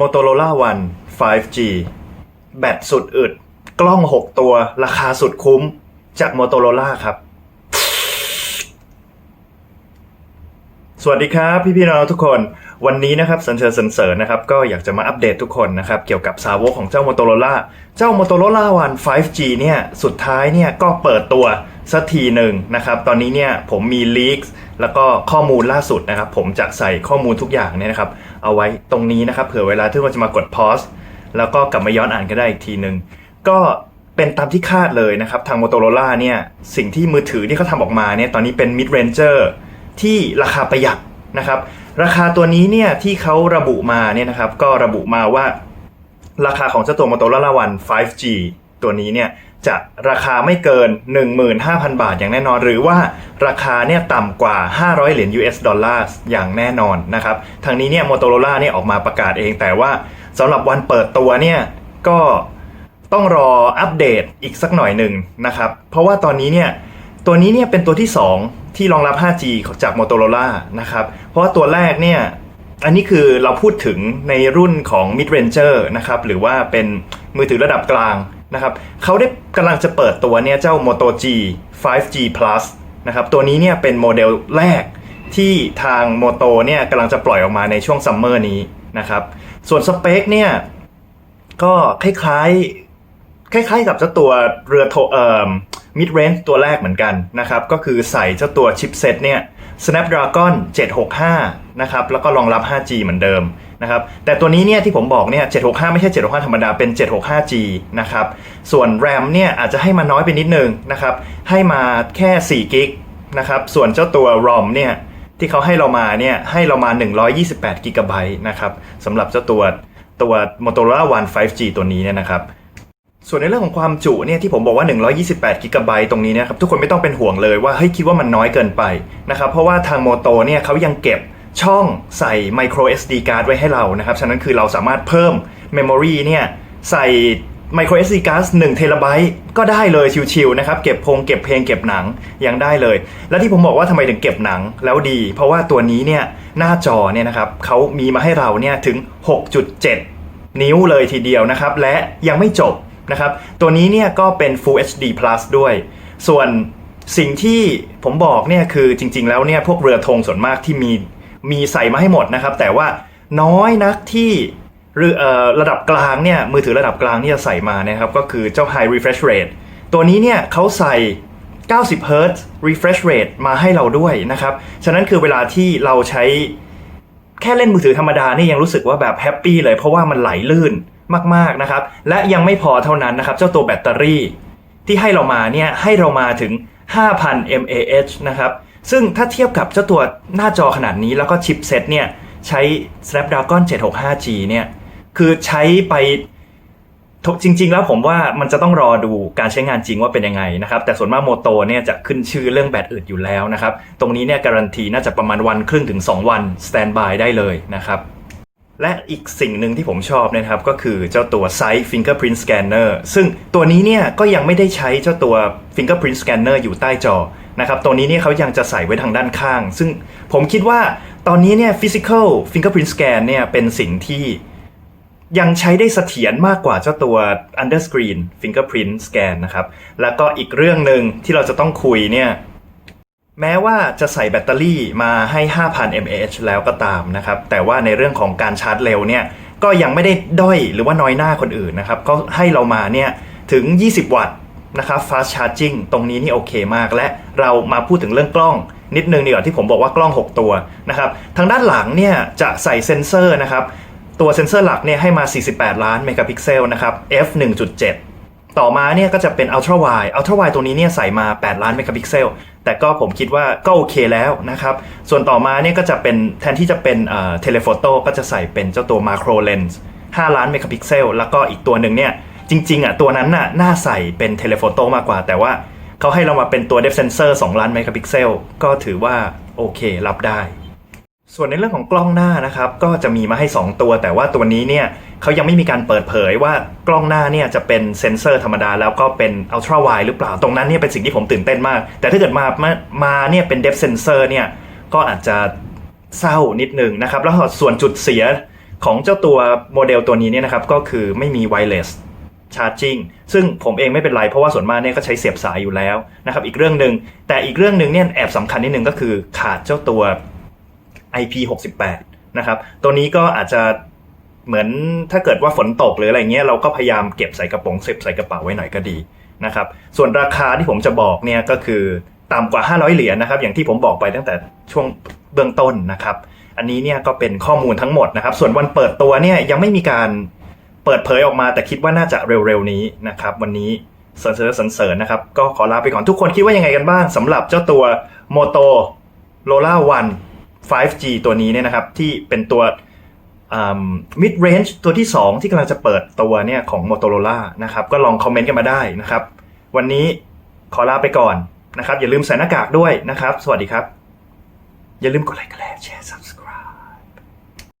Motorola One 5G แบตสุดอึด กล้อง 6 ตัว ราคาสุดคุ้มจาก Motorola ครับ สวัสดีครับพี่พี่ๆน้องๆทุกคนวันนี้นะครับสันเชิญสันเสริญนะครับก็อยากจะมาอัปเดตทุกคนนะครับเกี่ยวกับสาวกของเจ้า Motorola เจ้า Motorola One 5G เนี่ยสุดท้ายเนี่ยก็เปิดตัวสักทีหนึ่งนะครับตอนนี้เนี่ยผมมีลีกแล้วก็ข้อมูลล่าสุดนะครับผมจะใส่ข้อมูลทุกอย่างเนี่ยนะครับเอาไว้ตรงนี้นะครับเผื่อเวลาที่เราจะมากด pause แล้วก็กลับมาย้อนอ่านก็ได้อีกทีหนึ่งก็เป็นตามที่คาดเลยนะครับทาง Motorola เนี่ยสิ่งที่มือถือที่เขาทำออกมาเนี่ยตอนนี้เป็น mid ranger ที่ราคาประหยัดนะครับ ราคาตัวนี้เนี่ยที่เขาระบุมาเนี่ยนะครับ ก็ระบุมาว่า ราคาของเจ้าตัว Motorola One 5G ตัวนี้เนี่ยจะราคาไม่เกิน 15,000 บาทอย่างแน่นอน หรือว่าราคาเนี่ยต่ำกว่า 500 เหรียญ US ดอลลาร์อย่างแน่นอนนะครับทางนี้เนี่ย Motorola เนี่ยออกมาประกาศเอง แต่ว่าสำหรับวันเปิดตัวเนี่ยก็ต้องรออัปเดตอีกสักหน่อยหนึ่งนะครับ เพราะว่าตอนนี้เนี่ย ตัวนี้เนี่ยเป็นตัวที่ 2 ที่รองรับ 5G จาก Motorola นะครับ เพราะว่าตัวแรกเนี่ย อันนี้คือเราพูดถึงในรุ่นของ Mid Ranger นะครับ หรือว่าเป็นมือถือระดับกลางนะครับ เขาได้กำลังจะเปิดตัวเนี่ยเจ้า Moto G 5G Plus นะครับ ตัวนี้เนี่ยเป็นโมเดลแรกที่ทาง Moto เนี่ยกำลังจะปล่อยออกมาในช่วงซัมเมอร์นี้นะครับ ส่วนสเปคเนี่ยก็คล้ายๆ คล้ายๆกับเจ้าตัวเรือโทเอ่อ mid range ตัวแรกเหมือนกันนะครับ ก็คือใส่เจ้าตัวชิปเซตเนี่ย Snapdragon 765 นะครับ แล้วก็รองรับ 5G เหมือนเดิมนะครับ แต่ตัวนี้เนี่ยที่ผมบอกเนี่ย 765 ไม่ใช่ 765 ธรรมดา เป็น 765G นะครับ ส่วน RAM เนี่ยอาจจะให้มาน้อยไปนิดนึงนะครับ ให้มาแค่4กิกนะครับ ส่วนเจ้าตัว ROM เนี่ยที่เขาให้เรามาเนี่ยให้เรามา 128กิกะไบต์นะครับสำหรับเจ้าตัวตัว Motorola One 5G ตัวนี้เนี่ยนะครับ ส่วนในเรื่องของความจุเนี่ยที่ผมบอกว่า 128กิกะไบต์ตรงนี้นะครับทุกคนไม่ต้องเป็นห่วงเลยว่าเฮ้ยคิดว่ามันน้อยเกินไปนะครับเพราะว่าทางโมโตเนี่ยเขายังเก็บช่องใส่ micro SD card ไว้ให้เรานะครับฉะนั้นคือเราสามารถเพิ่ม memory เนี่ยใส่ micro SD card 1เทราไบต์ก็ได้เลยชิวๆนะครับเก็บพงเก็บเพลงเก็บหนังยังได้เลย และที่ผมบอกว่าทำไมถึงเก็บหนังแล้วดี เพราะว่าตัวนี้เนี่ยหน้าจอเนี่ยนะครับเขามีมาให้เราเนี่ยถึง 6.7 นิ้วเลยทีเดียวนะครับและยังไม่จบ นะครับ ตัวนี้เนี่ยก็เป็น Full HD Plus ด้วย ส่วนสิ่งที่ผมบอกเนี่ยคือจริง ๆ แล้วเนี่ยพวกเรือธงส่วนมากที่มีมีใส่มาให้หมดนะครับ แต่ว่าน้อยนักที่รือระดับกลางเนี่ยมือถือระดับกลางที่จะใส่มานะครับ ก็คือเจ้า High Refresh Rate ตัวนี้เนี่ยเขาใส่ 90 Hz refresh rate มาให้เราด้วยนะครับ ฉะนั้นคือเวลาที่เราใช้แค่เล่นมือถือธรรมดานี่ยังรู้สึกว่าแบบแฮปปี้เลยเพราะว่ามันไหลลื่น มากๆนะครับ และยังไม่พอเท่านั้นนะครับ เจ้าตัวแบตเตอรี่ ที่ให้เรามาเนี่ยให้เรามาถึง 5,000 mAh นะครับ ซึ่งถ้าเทียบกับเจ้าตัวหน้าจอขนาดนี้แล้วก็ชิปเซ็ตเนี่ยใช้ Snapdragon 765G เนี่ยคือใช้ไปจริง ๆ แล้วผมว่ามันจะต้องรอดูการใช้งานจริงว่าเป็นยังไงนะครับ แต่ส่วนมากโมโตเนี่ยจะขึ้นชื่อเรื่องแบตอึดอยู่แล้วนะครับ ตรงนี้เนี่ยการันตีน่าจะประมาณวันครึ่งถึง 2 วันสแตนบายได้เลยนะครับ และอีกสิ่งหนึ่งที่ผมชอบนยนะครับ ก็คือเจ้าตัว Sight Fingerprint Scanner ซึ่งตัวนี้เนี่ยก็ยังไม่ได้ใช้เจ้าตัว Fingerprint Scanner อยู่ใต้จอนะครับตัวนี้เนี่ยเขายังจะใส่ไว้ทางด้านข้าง ซึ่งผมคิดว่าตอนนี้เนี่ย Physical Fingerprint Scan เนี่ยเป็นสิ่งที่ยังใช้ได้เสถียรมากกว่าเจ้าตัว underscreen fingerprint scan นะครับ แล้วก็อีกเรื่องหนึ่งที่เราจะต้องคุยเนี่ย แม้ว่าจะใส่แบตเตอรี่มาให้ 5,000 mAh แล้วก็ตามนะครับ แต่ว่าในเรื่องของการชาร์จเร็วเนี่ยก็ยังไม่ได้ด้อยหรือว่าน้อยหน้าคนอื่นนะครับก็ให้เรามาเนี่ยถึง 20 วัตต์นะครับ fast charging ตรงนี้นี่โอเคมาก และเรามาพูดถึงเรื่องกล้องนิดนึงดีกว่าที่ผมบอกว่ากล้อง 6 ตัวนะครับ ทางด้านหลังเนี่ยจะใส่เซ็นเซอร์นะครับ ตัวเซ็นเซอร์หลักเนี่ยให้มา 48 ล้านเมกะพิกเซลนะครับ f 1.7ต่อมาเนี่ยก็จะเป็น Ultra Wide Ultra Wide ตัวนี้เนี่ยใส่มา 8 ล้านเมกะพิกเซล แต่ก็ผมคิดว่าก็โอเคแล้วนะครับ ส่วนต่อมาเนี่ยก็จะเป็นแทนที่จะเป็นเทเลโฟโต้ก็จะใส่เป็นเจ้าตัวมาโครเลนส์5ล้านเมกะพิกเซลแล้วก็อีกตัวหนึ่งเนี่ยจริงๆอะตัวนั้นน่ะน่าใส่เป็นเทเลโฟโต้มากกว่า แต่ว่าเขาให้เรามาเป็นตัวเดฟเซนเซอร์2ล้านเมกะพิกเซลก็ถือว่าโอเครับได้ ส่วนในเรื่องของกล้องหน้านะครับก็จะมีมาให้ 2 ตัว แต่ว่าตัวนี้เนี่ยเขายังไม่มีการเปิดเผยว่ากล้องหน้าเนี่ยจะเป็นเซ็นเซอร์ธรรมดา แล้วก็เป็นอัลตร้าไวหรือเปล่าตรงนั้นเนี่ยเป็นสิ่งที่ผมตื่นเต้นมาก แต่ถ้าเกิดมามามาเนี่ยเป็นเดฟเซนเซอร์เนี่ยก็อาจจะเศร้านิดหนึ่งนะครับ แล้วส่วนจุดเสียของเจ้าตัวโมเดลตัวนี้เนี่ยนะครับก็คือไม่มี wireless charging ซึ่งผมเองไม่เป็นไร เพราะว่าส่วนมากเนี่ยก็ใช้เสียบสายอยู่แล้วนะครับอีกเรื่องหนึ่งแต่อีกเรื่องหนึ่งเนี่ยแอบสำคัญนิดนึงก็คือขาดเจ้าตัว IP68 นะครับ ตัวนี้ก็อาจจะเหมือนถ้าเกิดว่าฝนตกหรืออะไรเงี้ยเราก็พยายามเก็บใส่กระโปรงเซฟใส่กระเป๋าไว้หน่อยก็ดีนะครับ ส่วนราคาที่ผมจะบอกเนี่ยก็คือต่ำกว่า 500 เหรียญนะครับ อย่างที่ผมบอกไปตั้งแต่ช่วงเบื้องต้นนะครับ อันนี้เนี่ยก็เป็นข้อมูลทั้งหมดนะครับ ส่วนวันเปิดตัวเนี่ยยังไม่มีการเปิดเผยออกมาแต่คิดว่าน่าจะเร็วๆนี้นะครับ วันนี้เสริญๆเสริญนะครับ ก็ขอลาไปก่อนทุกคนคิดว่ายังไงกันบ้างสำหรับเจ้าตัว Moto Lola One 5G ตัวนี้เนี่ยนะครับที่เป็นตัว mid range ตัวที่ 2 ที่กำลังจะเปิดตัวเนี่ยของ Motorola นะครับก็ลองคอมเมนต์กันมาได้นะครับ วันนี้ขอลาไปก่อนนะครับ อย่าลืมใส่หน้ากากด้วยนะครับ สวัสดีครับ อย่าลืมกดไลค์กดแชร์ subscribe